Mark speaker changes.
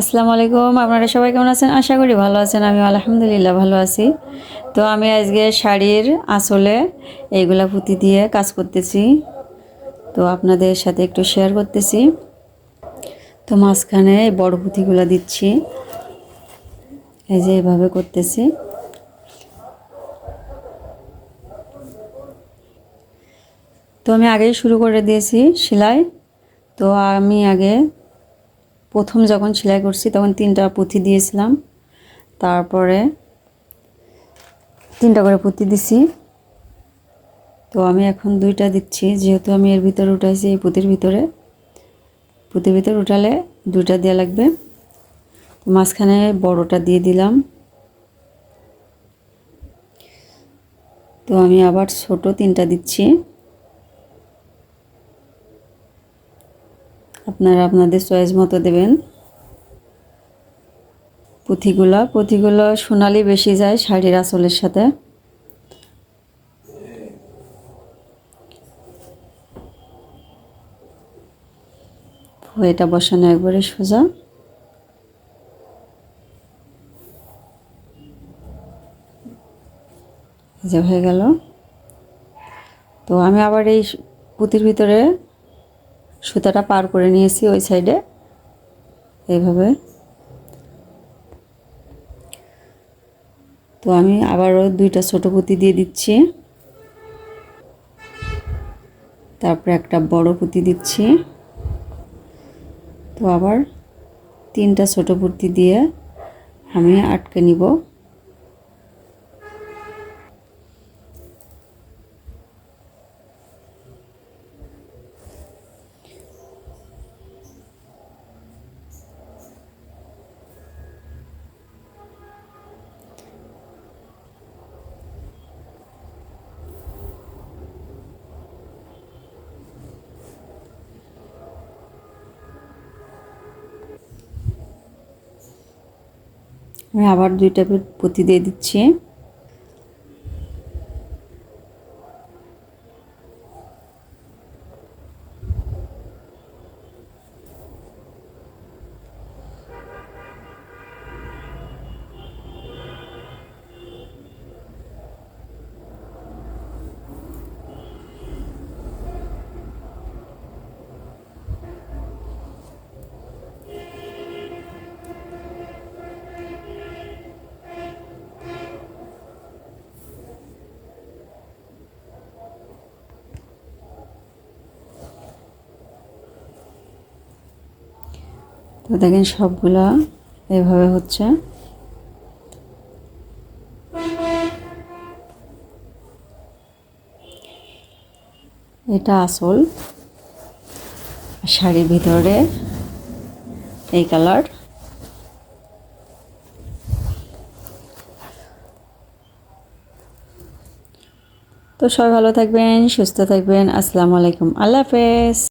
Speaker 1: আসসালামু আলাইকুম, আপনারা সবাই কেমন আছেন? আশা করি ভালো আছেন আমি আলহামদুলিল্লাহ ভালো আছি। তো আমি আজকে শাড়ির আসলে এইগুলা পুঁতি দিয়ে কাজ করতেছি। তো আপনাদের সাথে একটু শেয়ার করতেছি। তো মাঝখানে এই বড় পুঁতিগুলো দিচ্ছি। এই যে এইভাবে করতেছি। তো আমি আগেই শুরু করে দিয়েছি সেলাই। তো আমি আগে প্রথম যখন সেলাই করছি, তখন তিনটা পুঁথি দিয়েছিলাম। তারপরে তিনটা করে পুঁথি দিছি। তো আমি এখন দুইটা দিচ্ছি, যেহেতু আমি এর ভিতরে উঠাইছি, এই পুঁতির ভিতরে। পুঁতির ভিতরে উঠালে দুইটা দেওয়া লাগবে। মাঝখানে বড়টা দিয়ে দিলাম। তো আমি আবার ছোট তিনটা দিচ্ছি। আপনারা আপনাদের চয়েস মতো দেবেন। পুঁথিগুলা, পুঁথিগুলো সোনালি বেশি যায় শাড়ির আঁচলের সাথে। এটা বসানো একবারে সোজা। যে হয়ে গেল। তো আমি আবার এই পুঁতির ভিতরে সুতাটা পার করে নিয়েছি ওই সাইডে। এইভাবে। তো আমি আবারও দুইটা ছোটো পুঁতি দিয়ে দিচ্ছি। তারপরে একটা বড় পুঁতি দিচ্ছি। তো আবার তিনটা ছোটো পুঁতি দিয়ে আমি আটকে নিব। আমি আবার দুইটা পুঁতি দিয়ে দিচ্ছি। তো দেখেন সবগুলা এভাবে হচ্ছে। এটা আসল। শাড়ির ভিতরে এই কালার। তো সবাই ভালো থাকবেন, সুস্থ থাকবেন। আসসালামু আলাইকুম। আল্লাহ হাফেজ।